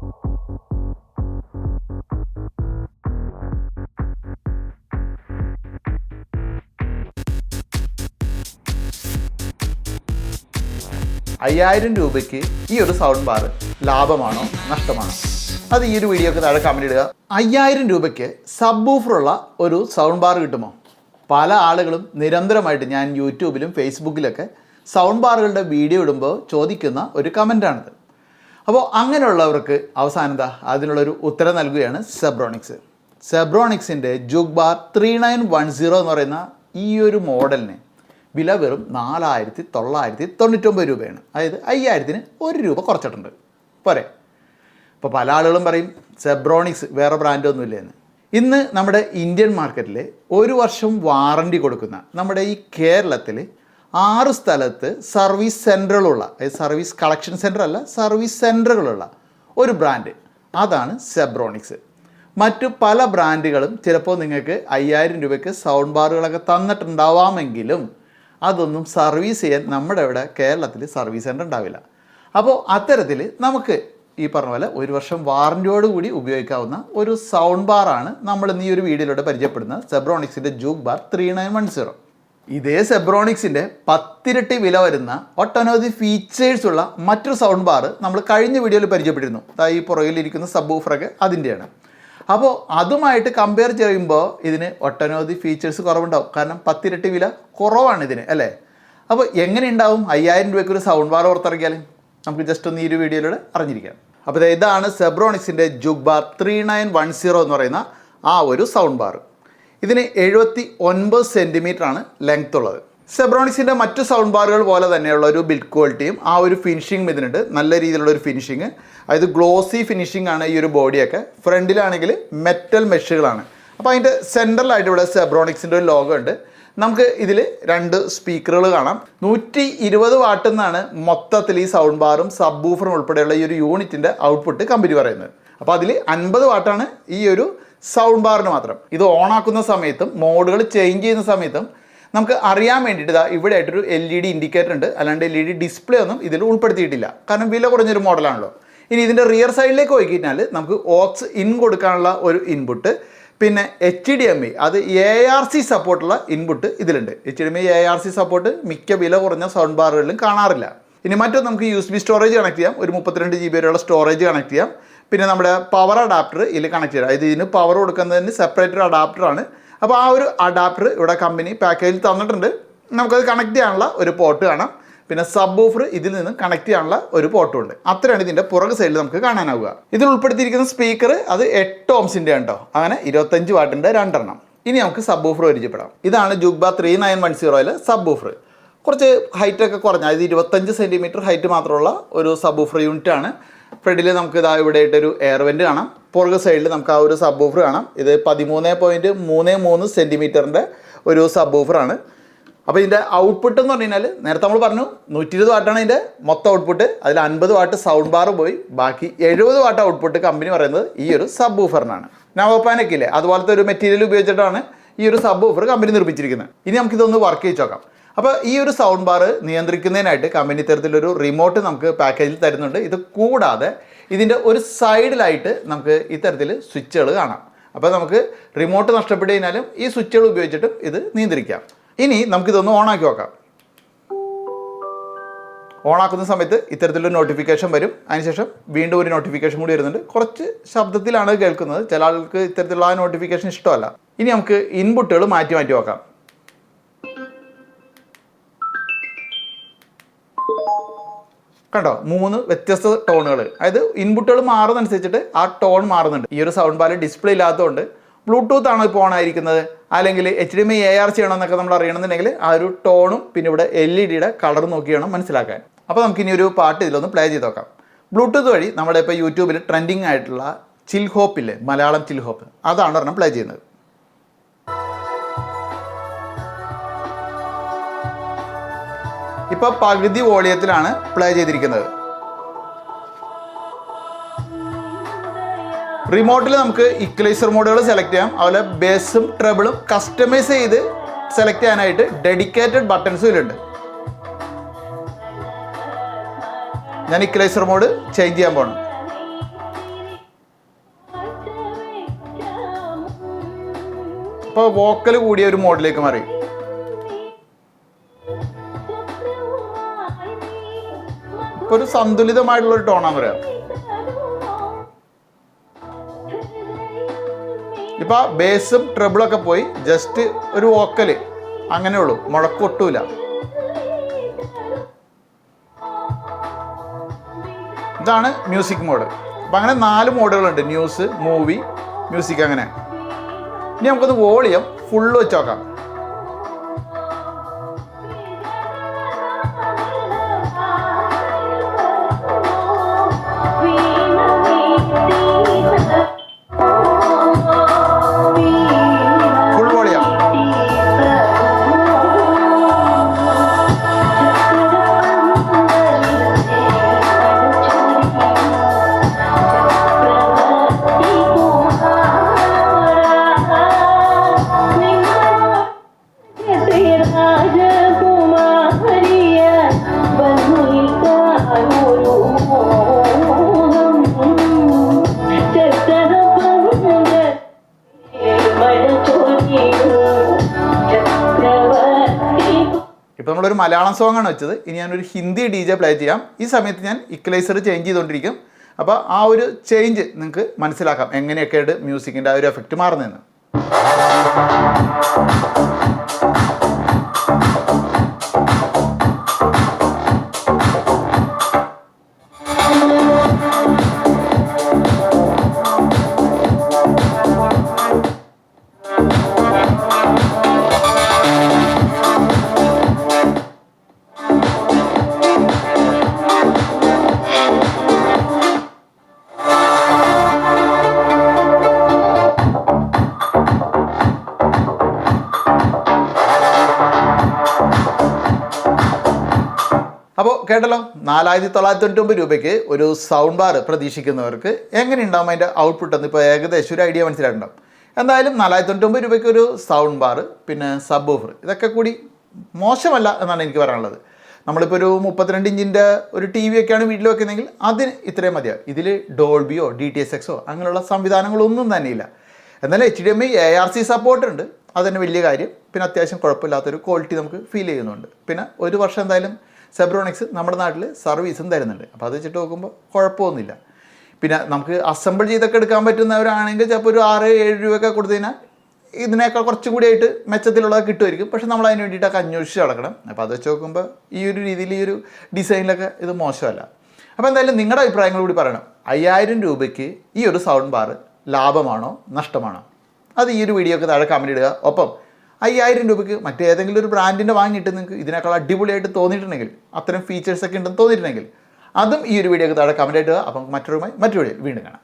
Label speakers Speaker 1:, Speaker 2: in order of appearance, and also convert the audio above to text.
Speaker 1: അയ്യായിരം രൂപയ്ക്ക് ഈ ഒരു സൗണ്ട് ബാർ ലാഭമാണോ? നഷ്ടമാണോ? അത് ഈ ഒരു വീഡിയോക്ക് താഴെ കമന്റ് ഇടുക. അയ്യായിരം രൂപയ്ക്ക് സബ് ഉള്ള ഒരു സൗണ്ട് ബാർ കിട്ടുമോ? പല ആളുകളും നിരന്തരമായിട്ട് ഞാൻ യൂട്യൂബിലും ഫേസ്ബുക്കിലൊക്കെ സൗണ്ട് ബാറുകളുടെ വീഡിയോ ഇടുമ്പോൾ ചോദിക്കുന്ന ഒരു കമന്റാണിത് അപ്പോൾ അങ്ങനെയുള്ളവർക്ക് അവസാനം എന്താ? അതിനുള്ളൊരു ഉത്തരം നൽകുകയാണ് Zebronics സെബ്രോണിക്സിന്റെ juke bar three nine one zero എന്ന് പറയുന്ന ഈ ഒരു മോഡലിന് വില വെറും നാലായിരത്തി തൊള്ളായിരത്തി തൊണ്ണൂറ്റൊമ്പത് രൂപയാണ്. അതായത് അയ്യായിരത്തിന് ഒരു രൂപ കുറച്ചിട്ടുണ്ട്. പോരെ. ഇപ്പോൾ പല ആളുകളും പറയും സെബ്രോണിക്സ് വേറെ ബ്രാൻഡൊന്നുമില്ല എന്ന് ഇന്ന് നമ്മുടെ ഇന്ത്യൻ മാർക്കറ്റിൽ ഒരു വർഷം വാറണ്ടി കൊടുക്കുന്ന നമ്മുടെ ഈ കേരളത്തിൽ ആറ് സ്ഥലത്ത് സർവീസ് സെന്ററുകളുള്ള സർവീസ് കളക്ഷൻ സെന്റർ അല്ല സർവീസ് സെന്ററുകളുള്ള ഒരു ബ്രാൻഡ്. അതാണ് സെബ്രോണിക്സ്. മറ്റു പല ബ്രാൻഡുകളും ചിലപ്പോൾ നിങ്ങൾക്ക് അയ്യായിരം രൂപയ്ക്ക് സൗണ്ട് ബാറുകളൊക്കെ തന്നിട്ടുണ്ടാവാമെങ്കിലും അതൊന്നും സർവീസ് ചെയ്യാൻ നമ്മുടെ ഇവിടെ കേരളത്തിൽ സർവീസ് സെന്റർ ഉണ്ടാവില്ല. അപ്പോൾ അത്തരത്തിൽ നമുക്ക് ഈ പറഞ്ഞ പോലെ ഒരു വർഷം വാറന്റിയോടുകൂടി ഉപയോഗിക്കാവുന്ന ഒരു സൗണ്ട് ബാറാണ് നമ്മൾ ഇന്ന് ഈ ഒരു വീഡിയോയിലൂടെ പരിചയപ്പെടുന്ന സെബ്രോണിക്സിന്റെ juke bar three nine one zero. ഇതേ സെബ്രോണിക്സിന്റെ പത്തിരട്ടി വില വരുന്ന ഒട്ടനവധി ഫീച്ചേഴ്സ് ഉള്ള മറ്റൊരു സൗണ്ട് ബാർ നമ്മൾ കഴിഞ്ഞ വീഡിയോയിൽ പരിചയപ്പെട്ടിരുന്നു. അതായത് ഈ പുറകിലിരിക്കുന്ന സബ് ഊഫറൊക്കെ അതിന്റെയാണ് അപ്പോൾ അതുമായിട്ട് കമ്പയർ ചെയ്യുമ്പോൾ ഇതിന് ഒട്ടനവധി ഫീച്ചേഴ്സ് കുറവുണ്ടാവും. കാരണം പത്തിരട്ടി വില കുറവാണ് ഇതിന് അല്ലേ? അപ്പോൾ എങ്ങനെ ഉണ്ടാവും? അയ്യായിരം രൂപയ്ക്ക് ഒരു സൗണ്ട് ബാർ പുറത്തിറക്കിയാൽ നമുക്ക് ജസ്റ്റ് ഒന്ന് ഈ ഒരു വീഡിയോയിലൂടെ അറിഞ്ഞിരിക്കാം. അപ്പോൾ ഇതാണ് സെബ്രോണിക്സിന്റെ juke three nine one zero എന്ന് പറയുന്ന ആ ഒരു സൗണ്ട് ബാർ ഇതിന് എഴുപത്തി ഒൻപത് സെന്റിമീറ്റർ ആണ് ലെങ്ത് ഉള്ളത്. സെബ്രോണിക്സിന്റെ മറ്റു സൗണ്ട് ബാറുകൾ പോലെ തന്നെയുള്ള ഒരു ബിൽഡ് ക്വാളിറ്റിയും ആ ഒരു ഫിനിഷിംഗ് ഇതിനുണ്ട്. നല്ല രീതിയിലുള്ള ഒരു ഫിനിഷിങ് അതായത് ഗ്ലോസി ഫിനിഷിംഗ് ആണ് ഈ ഒരു ബോഡിയൊക്കെ ഫ്രണ്ടിലാണെങ്കിൽ മെറ്റൽ മെഷുകളാണ് അപ്പോൾ അതിന്റെ സെൻട്രലായിട്ട് ഇവിടെ സെബ്രോണിക്സിന്റെ ഒരു ലോഗോ ഉണ്ട്. നമുക്ക് ഇതിൽ രണ്ട് സ്പീക്കറുകൾ കാണാം. നൂറ്റി ഇരുപത് വാട്ട് എന്നാണ് മൊത്തത്തിൽ ഈ സൗണ്ട് ബാറും സബ് ബൂഫറും ഉൾപ്പെടെയുള്ള ഈ ഒരു യൂണിറ്റിന്റെ ഔട്ട്പുട്ട് കമ്പനി പറയുന്നത്. അപ്പോൾ അതിൽ അൻപത് വാട്ടാണ് ഈ ഒരു സൗണ്ട് ബാറിന് മാത്രം. ഇത് ഓൺ ആക്കുന്ന സമയത്തും മോഡുകൾ ചേഞ്ച് ചെയ്യുന്ന സമയത്തും നമുക്ക് അറിയാൻ വേണ്ടിയിട്ട് ഇതാ ഇവിടെ ആയിട്ടൊരു എൽ ഇ ഡി ഇൻഡിക്കേറ്റർ ഉണ്ട്. അല്ലാണ്ട് എൽ ഇ ഡി ഡിസ്പ്ലേ ഒന്നും ഇതിൽ ഉൾപ്പെടുത്തിയിട്ടില്ല. കാരണം വില കുറഞ്ഞൊരു മോഡലാണല്ലോ. ഇനി ഇതിന്റെ റിയർ സൈഡിലേക്ക് പോയി കഴിഞ്ഞാൽ നമുക്ക് ഓക്സ് ഇൻ കൊടുക്കാനുള്ള ഒരു ഇൻപുട്ട് പിന്നെ എച്ച് ഡി എം ഐ അത് എ ആർ സി സപ്പോർട്ടുള്ള ഇൻപുട്ട് ഇതിലുണ്ട്. H D M I A R C support മിക്ക വില കുറഞ്ഞ സൗണ്ട് ബാറുകളിലും കാണാറില്ല. ഇനി മറ്റൊന്ന് നമുക്ക് U S B storage connect ചെയ്യാം. ഒരു മുപ്പത്തിരണ്ട് ജി ബി വരെയുള്ള സ്റ്റോറേജ് കണക്ട് ചെയ്യാം. പിന്നെ നമ്മുടെ പവർ അഡാപ്റ്റർ ഇതിൽ കണക്ട് ചെയ്യുക അതായത് ഇതിന് പവർ കൊടുക്കുന്നതിന് സെപ്പറേറ്റ് ഒരു അഡാപ്റ്ററാണ് അപ്പോൾ ആ ഒരു അഡാപ്റ്റർ ഇവിടെ കമ്പനി പാക്കേജിൽ തന്നിട്ടുണ്ട്. നമുക്കത് കണക്ട് ചെയ്യാനുള്ള ഒരു പോർട്ട് കാണാം. പിന്നെ സബ് ഓഫർ ഇതിൽ നിന്ന് കണക്ട് ചെയ്യാനുള്ള ഒരു പോർട്ടും ഉണ്ട്. അത്രയാണ് ഇതിന്റെ പുറകു സൈഡിൽ നമുക്ക് കാണാനാവുക. ഇതിൽ ഉൾപ്പെടുത്തിയിരിക്കുന്ന സ്പീക്കർ അത് എട്ട് ഓംസിന്റെ ഉണ്ടോ അങ്ങനെ ഇരുപത്തഞ്ച് വാട്ടിന്റെ രണ്ടെണ്ണം. ഇനി നമുക്ക് സബ് ഓഫർ പരിചയപ്പെടാം. ഇതാണ് juke bar three nine one സീറോയിലെ subwoofer കുറച്ച് ഹൈറ്റൊക്കെ കുറഞ്ഞ അതായത് ഇരുപത്തഞ്ച് സെന്റിമീറ്റർ ഹൈറ്റ് മാത്രമുള്ള ഒരു സബ് ഓഫർ യൂണിറ്റാണ് ഫ്രണ്ടിൽ നമുക്ക് ഇതാ ഇവിടെ ആയിട്ടൊരു എയർ വെന്റ് കാണാം. പുറക സൈഡിൽ നമുക്ക് ആ ഒരു സബ് ഓഫർ കാണാം. ഇത് പതിമൂന്ന് പോയിന്റ് മൂന്ന് മൂന്ന് സെന്റിമീറ്ററിന്റെ ഒരു സബ് ഓഫറാണ് അപ്പോൾ ഇതിന്റെ ഔട്ട്പുട്ട് എന്ന് പറഞ്ഞു കഴിഞ്ഞാൽ നേരത്തെ നമ്മൾ പറഞ്ഞു നൂറ്റി ഇരുപത് വാട്ടാണ് ഇതിന്റെ മൊത്തം ഔട്ട്പുട്ട് അതിൽ അൻപത് വാട്ട് സൗണ്ട് ബാർ പോയി. ബാക്കി എഴുപത് വാട്ട് ഔട്ട്പുട്ട് കമ്പനി പറയുന്നത് ഈ ഒരു സബ് ഊഫറിനാണ് നവോപ്പാനൊക്കെ ഇല്ലേ? അതുപോലത്തെ ഒരു മെറ്റീരിയൽ ഉപയോഗിച്ചിട്ടാണ് ഈ ഒരു സബ് ഊഫർ കമ്പനി നിർമ്മിച്ചിരിക്കുന്നത്. ഇനി നമുക്കിതൊന്ന് വർക്ക് ചെയ്ത് നോക്കാം. അപ്പോൾ ഈ ഒരു സൗണ്ട് ബാർ നിയന്ത്രിക്കുന്നതിനായിട്ട് കമ്പനി തരത്തിലൊരു റിമോട്ട് നമുക്ക് പാക്കേജിൽ തരുന്നുണ്ട്. ഇത് കൂടാതെ ഇതിന്റെ ഒരു സൈഡിലായിട്ട് നമുക്ക് ഇത്തരത്തിൽ സ്വിച്ചുകൾ കാണാം. അപ്പോൾ നമുക്ക് റിമോട്ട് നഷ്ടപ്പെട്ട് കഴിഞ്ഞാലും ഈ സ്വിച്ചുകൾ ഉപയോഗിച്ചിട്ടും ഇത് നിയന്ത്രിക്കാം. ഇനി നമുക്കിതൊന്ന് ഓണാക്കി നോക്കാം. ഓണാക്കുന്ന സമയത്ത് ഇത്തരത്തിലൊരു നോട്ടിഫിക്കേഷൻ വരും. അതിനുശേഷം വീണ്ടും ഒരു നോട്ടിഫിക്കേഷൻ കൂടി വരുന്നുണ്ട്. കുറച്ച് ശബ്ദത്തിലാണ് കേൾക്കുന്നത്. ചില ആൾക്ക് ഇത്തരത്തിലുള്ള ആ നോട്ടിഫിക്കേഷൻ ഇഷ്ടമല്ല. ഇനി നമുക്ക് ഇൻപുട്ടുകൾ മാറ്റി മാറ്റി നോക്കാം. കണ്ടോ? മൂന്ന് വ്യത്യസ്ത ടോണുകൾ അതായത് ഇൻപുട്ടുകൾ മാറുന്നതനുസരിച്ചിട്ട് ആ ടോൺ മാറുന്നുണ്ട്. ഈ ഒരു സൗണ്ട് ബാർ ഡിസ്പ്ലേ ഇല്ലാത്തതുകൊണ്ട് ബ്ലൂടൂത്ത് ആണ് ഇപ്പോൾ ഓൺ ആയിരിക്കുന്നത്? അല്ലെങ്കിൽ H D M A R ചെയ്യണമെന്നൊക്കെ നമ്മൾ അറിയണമെന്നുണ്ടെങ്കിൽ ആ ഒരു ടോണും പിന്നെ ഇവിടെ എൽ ഇ ഡിയുടെ കളർ നോക്കി വേണം മനസ്സിലാക്കാൻ. അപ്പോൾ നമുക്ക് ഇനി ഒരു പാട്ട് ഇതിലൊന്ന് പ്ലേ ചെയ്ത് നോക്കാം. ബ്ലൂടൂത്ത് വഴി നമ്മുടെ ഇപ്പോൾ യൂട്യൂബിൽ ട്രെൻഡിങ് ആയിട്ടുള്ള ചിൽ ഹോപ്പ് ഇല്ലേ? മലയാളം ചിൽ ഹോപ്പ് അതാണ് ഒരെണ്ണം പ്ലേ ചെയ്യുന്നത്. ഇപ്പോൾ പകുതി വോളിയത്തിലാണ് പ്ലേ ചെയ്തിരിക്കുന്നത്. റിമോട്ടിൽ നമുക്ക് ഇക്വലൈസർ മോഡുകൾ സെലക്ട് ചെയ്യാം. അതുപോലെ ബേസും ട്രബിളും കസ്റ്റമൈസ് ചെയ്ത് സെലക്ട് ചെയ്യാനായിട്ട് ഡെഡിക്കേറ്റഡ് ബട്ടൺസ് ഇതിലുണ്ട് ഞാൻ ഇക്വലൈസർ മോഡ് ചേഞ്ച് ചെയ്യാൻ പോകണം അപ്പോൾ വോക്കൽ കൂടിയ ഒരു മോഡിലേക്ക് മാറി. ഇപ്പൊ ഒരു സന്തുലിതമായിട്ടുള്ള ഒരു ടോണാന്ന് പറയാം. ഇപ്പൊ ബേസും ട്രബിളൊക്കെ പോയി ജസ്റ്റ് ഒരു വോക്കൽ അങ്ങനെ ഉള്ളൂ. മുഴക്കൊട്ടൂല ഇതാണ് മ്യൂസിക് മോഡ് അപ്പൊ അങ്ങനെ നാല് മോഡുകളുണ്ട് ന്യൂസ് മൂവി മ്യൂസിക് അങ്ങനെ. ഇനി നമുക്കത് വോളിയം ഫുള്ള് വെച്ച് നോക്കാം. മലയാളം സോങ് ആണ് വെച്ചത്. ഇനി ഞാനൊരു ഹിന്ദി ഡി ജെ പ്ലേ ചെയ്യാം. ഈ സമയത്ത് ഞാൻ ഇക്വലൈസർ ചേഞ്ച് ചെയ്തുകൊണ്ടിരിക്കും അപ്പോൾ ആ ഒരു ചേഞ്ച് നിങ്ങൾക്ക് മനസ്സിലാക്കാം. എങ്ങനെയൊക്കെയാണ് മ്യൂസിക്കിന്റെ ആ ഒരു എഫക്റ്റ് മാറുന്നതെന്ന്. കേട്ടല്ലോ? നാലായിരത്തി തൊള്ളായിരത്തി തൊണ്ണൂറ്റൊമ്പത് രൂപയ്ക്ക് ഒരു സൗണ്ട് ബാർ പ്രതീക്ഷിക്കുന്നവർക്ക് എങ്ങനെ ഉണ്ടാവും അതിന്റെ ഔട്ട്പുട്ട് എന്ന് ഇപ്പോൾ ഏകദേശം ഒരു ഐഡിയ മനസ്സിലായിട്ടുണ്ടാവും. എന്തായാലും നാലായിരത്തി തൊണ്ണൂറ്റൊമ്പത് രൂപയ്ക്ക് ഒരു സൗണ്ട് ബാർ പിന്നെ സബ് ഓഫർ ഇതൊക്കെ കൂടി മോശമല്ല എന്നാണ് എനിക്ക് പറയാനുള്ളത്. നമ്മളിപ്പോൾ ഒരു മുപ്പത്തിരണ്ട് ഇഞ്ചിന്റെ ഒരു ടി വി ഒക്കെയാണ് വീട്ടിൽ വെക്കുന്നതെങ്കിൽ അതിന് ഇത്രയും മതിയാവും ഇതിൽ ഡോൾബിയോ ഡി ടി എസ് എക്സോ അങ്ങനെയുള്ള സംവിധാനങ്ങളൊന്നും തന്നെയില്ല. എന്നാൽ H D M I A R C support ഉണ്ട്. അതുതന്നെ വലിയ കാര്യം. പിന്നെ അത്യാവശ്യം കുഴപ്പമില്ലാത്തൊരു ക്വാളിറ്റി നമുക്ക് ഫീൽ ചെയ്യുന്നുണ്ട്. പിന്നെ ഒരു വർഷം എന്തായാലും സെബ്രോണിക്സ് നമ്മുടെ നാട്ടിൽ സർവീസും തരുന്നുണ്ട്. അപ്പോൾ അത് വെച്ചിട്ട് നോക്കുമ്പോൾ കുഴപ്പമൊന്നുമില്ല പിന്നെ നമുക്ക് അസംബിൾ ചെയ്തൊക്കെ എടുക്കാൻ പറ്റുന്നവരാണെങ്കിൽ ചിലപ്പോൾ ഒരു ആറ് ഏഴ് രൂപയൊക്കെ കൊടുത്തു കഴിഞ്ഞാൽ ഇതിനേക്കാൾ കുറച്ചും കൂടി ആയിട്ട് മെച്ചത്തിലുള്ളത് കിട്ടുമായിരിക്കും. പക്ഷെ നമ്മൾ അതിന് വേണ്ടിയിട്ടൊക്കെ അന്വേഷിച്ച് നടക്കണം. അപ്പോൾ അത് വെച്ച് നോക്കുമ്പോൾ ഈ ഒരു രീതിയിൽ ഈ ഒരു ഡിസൈനിലൊക്കെ ഇത് മോശമല്ല. അപ്പോൾ എന്തായാലും നിങ്ങളുടെ അഭിപ്രായങ്ങൾ കൂടി പറയണം. അയ്യായിരം രൂപയ്ക്ക് ഈ ഒരു സൗണ്ട് ബാർ ലാഭമാണോ? നഷ്ടമാണോ? അത് ഈ ഒരു വീഡിയോക്ക് താഴെ കമന്റ് ഇടുക. ഒപ്പം അയ്യായിരം രൂപയ്ക്ക് മറ്റേതെങ്കിലും ഒരു ബ്രാൻഡിന്റെ വാങ്ങിയിട്ട് നിങ്ങൾക്ക് ഇതിനേക്കാൾ അടിപൊളിയായിട്ട് തോന്നിയിട്ടുണ്ടെങ്കിൽ അത്തരം ഫീച്ചേഴ്സൊക്കെ ഉണ്ടെന്ന് തോന്നിയിട്ടുണ്ടെങ്കിൽ അതും ഈ ഒരു വീഡിയോക്ക് താഴെ കമന്റ് ആയിട്ട് അപ്പം മറ്റൊരുമായി മറ്റൊരു വീഡിയോ വീണ്ടും കാണാം.